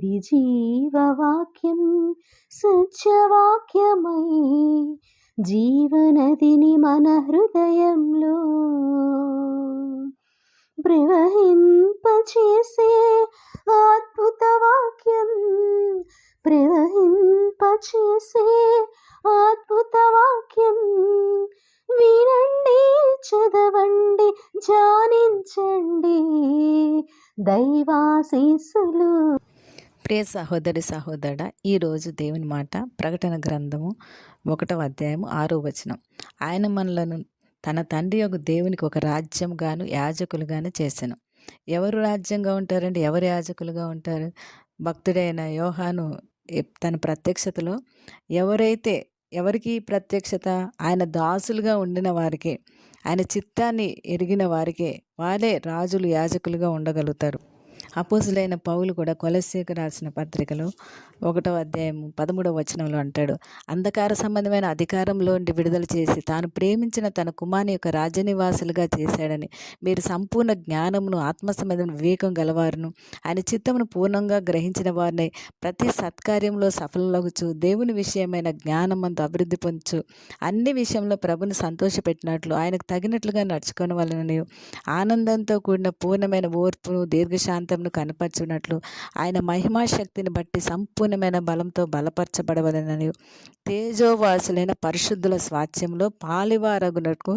ఇది జీవవాక్యం సత్యవాక్యమై జీవనదిని మన హృదయంలో ప్రవహింపచేసే అద్భుత వాక్యం ప్రవహింపచేసే అద్భుత వాక్యం. వినండి చదవండి ధ్యానించండి దైవాశీస్సులు. ప్రియ సహోదరి సహోదరుడ ఈరోజు దేవుని మాట ప్రకటన గ్రంథము ఒకటవ అధ్యాయము ఆరో వచనం. ఆయన మనలను తన తండ్రి యొక్క దేవునికి ఒక రాజ్యంగాను యాజకులుగాను చేశాను ఎవరు రాజ్యంగా ఉంటారండి? ఎవరు యాజకులుగా ఉంటారు? భక్తుడైన యోహాను తన ప్రత్యక్షతలో ఎవరైతే ఎవరికి ప్రత్యక్షత? ఆయన దాసులుగా ఉండిన వారికి ఆయన చిత్తాన్ని ఎరిగిన వారికే వారే రాజులు యాజకులుగా ఉండగలుగుతారు. అపోసులైన పౌలు కూడా కొలసీకు రాసిన పత్రికలో ఒకటో అధ్యాయం పదమూడవ వచనంలో అంటాడు అంధకార సంబంధమైన అధికారంలో నుండి విడుదల చేసి తాను ప్రేమించిన తన కుమారుని యొక్క రాజనివాసులుగా చేశాడని మీరు సంపూర్ణ జ్ఞానమును ఆత్మ సంబంధమైన వివేకం గలవారును ఆయన చిత్తమును పూర్ణంగా గ్రహించిన వారిని ప్రతి సత్కార్యంలో సఫలమగుచు దేవుని విషయమైన జ్ఞానమంతా అభివృద్ధి పొందుచు అన్ని విషయంలో ప్రభుని సంతోషపెట్టినట్లు ఆయనకు తగినట్లుగా నడుచుకుని వలనని ఆనందంతో కూడిన పూర్ణమైన ఓర్పును దీర్ఘశాంతమును కనపరచున్నట్లు ఆయన మహిమా శక్తిని బట్టి సంపూర్ణమైన బలంతో బలపరచబడవలనని తేజోవాసులైన పరిశుద్ధుల స్వాస్థ్యంలో పాలివారగునకు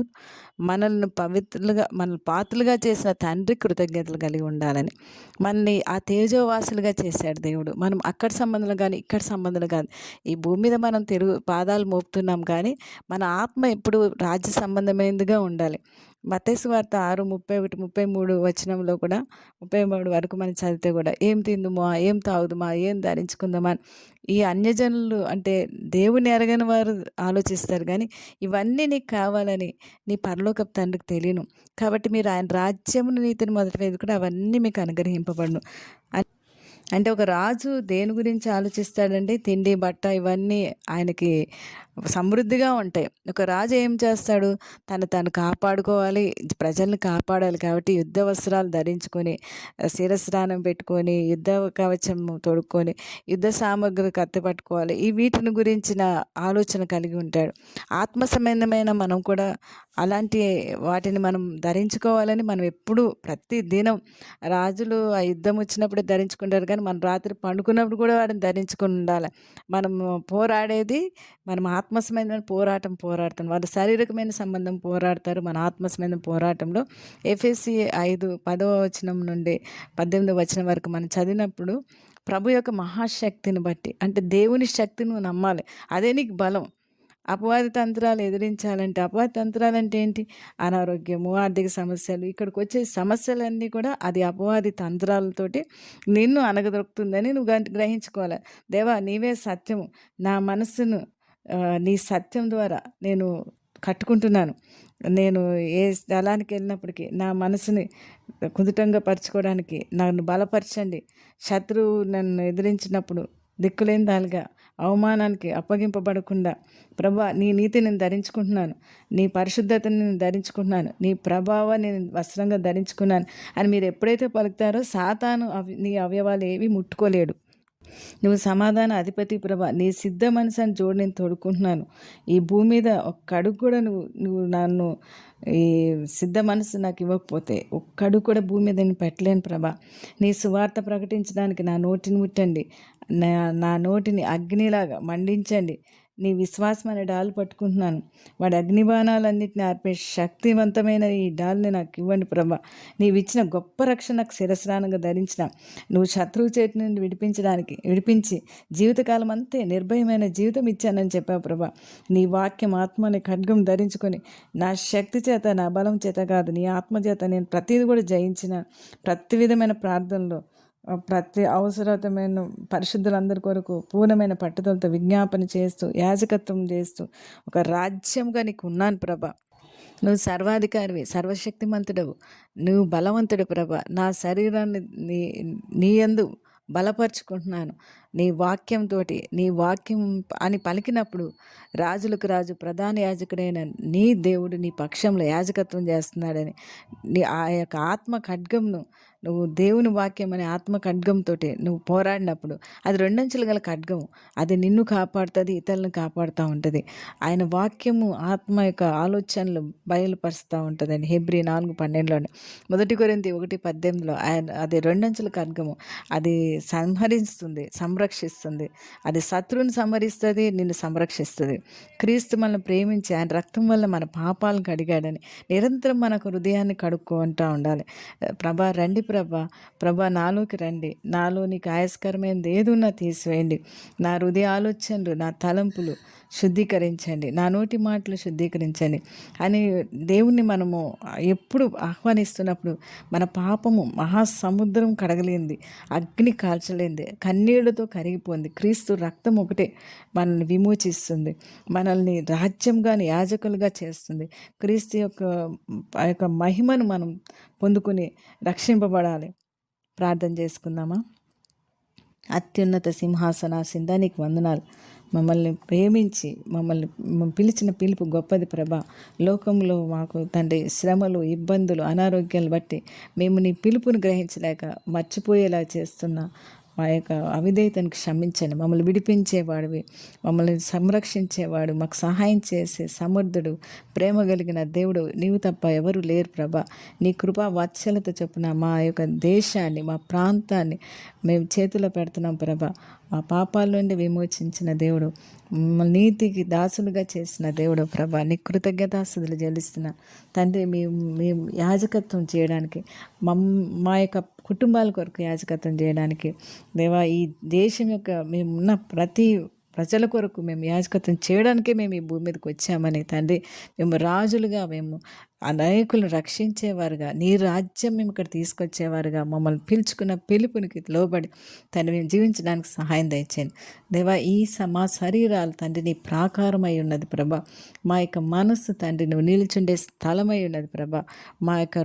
మనల్ని పవిత్రులుగా మన పాత్రలుగా చేసిన తండ్రి కృతజ్ఞతలు కలిగి ఉండాలని మనల్ని ఆ తేజోవాసులుగా చేశాడు దేవుడు. మనం అక్కడ సంబంధాలు కానీ ఇక్కడ సంబంధాలు కానీ ఈ భూమి మీద మనం తెలుగు పాదాలు మోపుతున్నాం కానీ మన ఆత్మ ఎప్పుడు రాజ్య సంబంధమైనదిగా ఉండాలి. మతేసు వార్త ఆరు ముప్పై ఒకటి ముప్పై మూడు వచనంలో కూడా ముప్పై మూడు వరకు మనం చదివితే కూడా ఏం తిందుమా? ఏం తాగుదుమా? ఏం ధరించుకుందామా? అని ఈ అన్యజనులు అంటే దేవుని ఎరగని వారు ఆలోచిస్తారు కానీ ఇవన్నీ నీకు కావాలని నీ పరలోకపు తండ్రికి తెలియను. కాబట్టి మీరు ఆయన రాజ్యమును నీతిని మొదటి కూడా అవన్నీ మీకు అనుగ్రహింపబడును. అంటే ఒక రాజు దేని గురించి ఆలోచిస్తాడంటే తిండి బట్ట ఇవన్నీ ఆయనకి సమృద్ధిగా ఉంటాయి. ఒక రాజు ఏం చేస్తాడు? తను తను కాపాడుకోవాలి ప్రజల్ని కాపాడాలి కాబట్టి యుద్ధ వస్త్రాలు ధరించుకొని శిరస్నానం పెట్టుకొని యుద్ధ కవచం తొడుక్కొని యుద్ధ సామగ్రి కత్తి పట్టుకోవాలి. ఈ వీటిని గురించిన ఆలోచన కలిగి ఉంటాడు. ఆత్మ సంబంధమైన మనం కూడా అలాంటి వాటిని మనం ధరించుకోవాలని మనం ఎప్పుడూ ప్రతి దినం రాజులు ఆ యుద్ధం వచ్చినప్పుడు ధరించుకుంటారు. కానీ మనం రాత్రి పండుకున్నప్పుడు కూడా వాటిని ధరించుకుని ఉండాలి. మనం పోరాడేది మనం ఆత్మ పోరాటం పోరాడతాం. వాళ్ళు శారీరకమైన సంబంధం పోరాడతారు. మన ఆత్మ పోరాటంలో ఎఫ్ఎస్సి ఐదు పదవ వచనం నుండి పద్దెనిమిదవ వచనం వరకు మనం చదివినప్పుడు ప్రభు యొక్క మహాశక్తిని బట్టి అంటే దేవుని శక్తిని నువ్వు నమ్మాలి. అదే నీకు బలం. అపవాది తంత్రాలు ఎదిరించాలంటే అపవాది తంత్రాలు అంటే ఏంటి? అనారోగ్యము ఆర్థిక సమస్యలు ఇక్కడికి వచ్చే సమస్యలన్నీ కూడా అది అపవాది తంత్రాలతోటి నిన్ను అనగదొరుకుతుందని నువ్వు గ- గ్రహించుకోవాలి. దేవా నీవే సత్యము. నా మనస్సును నీ సత్యం ద్వారా నేను కట్టుకుంటున్నాను. నేను ఏ స్థలానికి వెళ్ళినప్పటికీ నా మనసుని కుదుటంగా పరచుకోవడానికి నన్ను బలపరచండి. శత్రువు నన్ను ఎదిరించినప్పుడు దిక్కులేని దానిగా అవమానానికి అప్పగింపబడకుండా ప్రభా నీ నీతిని నేను ధరించుకుంటున్నాను. నీ పరిశుద్ధతని నేను ధరించుకుంటున్నాను. నీ ప్రభావ నేను వస్త్రంగా ధరించుకున్నాను. అని మీరు ఎప్పుడైతే పలుకుతారో సాతాను నీ అవయవాలు ఏవి ముట్టుకోలేడు. నువ్వు సమాధాన అధిపతి ప్రభా నీ సిద్ధ మనసు అని చూడు నేను తోడుకుంటున్నాను ఈ భూమి మీద ఒక్క అడుగు కూడా నువ్వు నువ్వు నన్ను ఈ సిద్ధ మనసు నాకు ఇవ్వకపోతే ఒక్కడు కూడా భూమి మీద నేను పెట్టలేను ప్రభా. నీ సువార్త ప్రకటించడానికి నా నోటిని ముట్టండి. నా నా నోటిని అగ్నిలాగా మండించండి. నీ విశ్వాసం అనే డాల్ పట్టుకుంటున్నాను. వాడి అగ్నిబాణాలన్నింటిని ఆర్పే శక్తివంతమైన ఈ డాల్ని నాకు ఇవ్వండి ప్రభా. నీవిచ్చిన గొప్ప రక్షణ నాకు శిరస్నానంగా ధరించిన. నువ్వు శత్రువు చేతి నుండి విడిపించడానికి విడిపించి జీవితకాలం అంతే నిర్భయమైన జీవితం ఇచ్చానని చెప్పావు ప్రభా. నీ వాక్యం ఆత్మని ఖడ్గం ధరించుకొని నా శక్తి చేత నా బలం చేత కాదు నీ ఆత్మ చేత నేను ప్రతిదీ కూడా జయించిన ప్రతి విధమైన ప్రార్థనలో ప్రతి అవసరమైన పరిశుద్ధులందరి కొరకు పూర్ణమైన పట్టుదలతో విజ్ఞాపన చేస్తూ యాజకత్వం చేస్తూ ఒక రాజ్యంగా నీకు ఉన్నాను ప్రభ. నువ్వు సర్వాధికారివి సర్వశక్తిమంతుడవు. నువ్వు బలవంతుడు ప్రభ. నా శరీరాన్ని నీ నీ యందు బలపరుచుకుంటున్నాను. నీ వాక్యంతో నీ వాక్యం అని పలికినప్పుడు రాజులకు రాజు ప్రధాన యాజకుడైన నీ దేవుడు నీ పక్షంలో యాజకత్వం చేస్తున్నాడని నీ ఆ యొక్క ఆత్మ ఖడ్గంను నువ్వు దేవుని వాక్యం అనే ఆత్మ ఖడ్గంతో నువ్వు పోరాడినప్పుడు అది రెండంచులు గల ఖడ్గం అది నిన్ను కాపాడుతుంది ఇతరులను కాపాడుతూ ఉంటుంది. ఆయన వాక్యము ఆత్మ యొక్క ఆలోచనలు బయలుపరుస్తూ ఉంటుందని హెబ్రి నాలుగు పన్నెండులోనే. మొదటి కొరింది ఒకటి పద్దెనిమిదిలో ఆయన అది రెండంచుల ఖడ్గము. అది సంహరిస్తుంది సంరక్షిస్తుంది. అది శత్రువుని సంహరిస్తుంది నిన్ను సంరక్షిస్తుంది. క్రీస్తు మనల్ని ప్రేమించి ఆయన రక్తం వల్ల మన పాపాలను కడిగాడని నిరంతరం మనకు హృదయాన్ని కడుక్కుంటూ ఉండాలి. ప్రభా రండి ప్రభా ప్రభా నాలోకి రండి. నాలో నీకు ఆయస్కరమైనది ఏదున్నా తీసివేయండి. నా హృదయ ఆలోచనలు నా తలంపులు శుద్ధీకరించండి. నా నోటి మాటలు శుద్ధీకరించండి. అని దేవుణ్ణి మనము ఎప్పుడు ఆహ్వానిస్తున్నప్పుడు మన పాపము మహాసముద్రం కడగలేంది అగ్ని కాల్చలేంది కన్నీళ్ళతో కరిగిపోయింది క్రీస్తు రక్తం ఒకటే మనల్ని విమోచిస్తుంది మనల్ని రాజ్యంగా యాజకులుగా చేస్తుంది. క్రీస్తు యొక్క ఆ యొక్క మహిమను మనం పొందుకుని రక్షింపబడాలి. ప్రార్థన చేసుకుందామా? అత్యున్నత సింహాసనాసింద నీకు వందనాలు. మమ్మల్ని ప్రేమించి మమ్మల్ని పిలిచిన పిలుపు గొప్పది ప్రభా. లోకంలో మాకు తండ్రి శ్రమలు ఇబ్బందులు అనారోగ్యాలు బట్టి మేము నీ పిలుపును గ్రహించలేక మర్చిపోయేలా చేస్తున్న. మా యొక్క అవిధేయతను క్షమించండి. మమ్మల్ని విడిపించేవాడివి. మమ్మల్ని సంరక్షించేవాడు. మాకు సహాయం చేసే సమర్థుడు ప్రేమ కలిగిన దేవుడు నీవు తప్ప ఎవరు లేరు ప్రభా. నీ కృపా వాత్సలత చొప్పున మా యొక్క దేశాన్ని మా ప్రాంతాన్ని మేము చేతిలో పెడుతున్నాం ప్రభా. మా పాపాల నుండి విమోచించిన దేవుడు మమ్మల్ని నీతికి దాసులుగా చేసిన దేవుడు ప్రభా. నీ కృతజ్ఞతాస్తులు చెల్లిస్తున్నా. తండ్రి మేము మేము యాజకత్వం చేయడానికి మమ్ మా యొక్క కుటుంబాల కొరకు యాజకత్వం చేయడానికి. దేవా ఈ దేశం యొక్క మేమున్న ప్రతి ప్రజల కొరకు మేము యాజకత్వం చేయడానికే మేము ఈ భూమి మీదకి వచ్చామని తండ్రి మేము రాజులుగా మేము అనేకులను రక్షించేవారుగా నీ రాజ్యం మేము ఇక్కడ తీసుకొచ్చేవారుగా మమ్మల్ని పిలుచుకున్న పిలుపునికి లోబడి తండ్రి మేము జీవించడానికి సహాయం దయచేయండి. దేవా ఈ స మా శరీరాలు తండ్రి నీ ప్రాకారమై ఉన్నది ప్రభా. మా యొక్క మనస్సు తండ్రి నువ్వు నిలుచుండే స్థలమై ఉన్నది ప్రభా. మా యొక్క